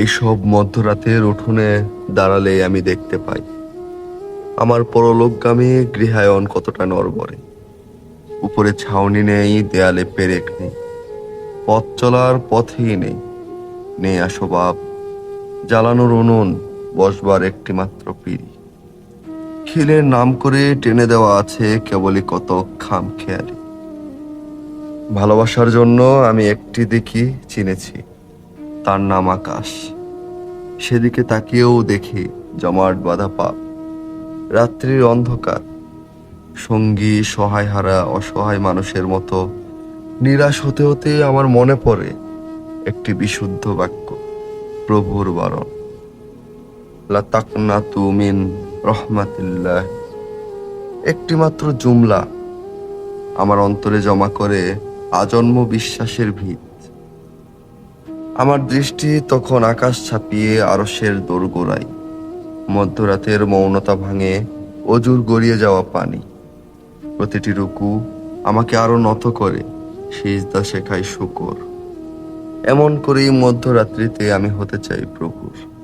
এইসব মধ্যরাতের উঠোনে দাঁড়ালে আমি দেখতে পাই, আমার পরলোকগামী গৃহায়ন কতটা নরবরে উপরে ছাউনি নেই, দেয়ালে পেরেক নেই, পথ চলার পথেই নেই। নেই আসবাব জ্বালানোর উনুন বসবার একটি মাত্র পিড়ি। খিলের নাম করে টেনে দেওয়া আছে কেবলই কত খাম খেয়ালি ভালোবাসার জন্য আমি একটি দিকই চিনেছি। তার নাম আকাশ। সেদিকে তাকিয়েও দেখি জমাট বাঁধা পাপ। রাত্রির অন্ধকার। সঙ্গী সহায় হারা অসহায় মানুষের মতো নিরাশ হতে হতে আমার মনে পড়ে একটি বিশুদ্ধ বাক্য, প্রভুর বারণ। লাতাকনা তুমিন রহমাতিল্লাহ। একটি মাত্র জুমলা আমার অন্তরে জমা করে আজন্ম বিশ্বাসের ভিত। আমার দৃষ্টি তখন আকাশ ছাপিয়ে আরসের দোরগোড়ায়। মধ্যরাতের মৌনতা ভাঙে অজুর গড়িয়ে যাওয়া পানি। প্রতিটি রুকু আমাকে আরও নত করে, সিজদা শেখায় শুকর। এমন করেই মধ্যরাত্রিতে আমি হতে চাই প্রভুর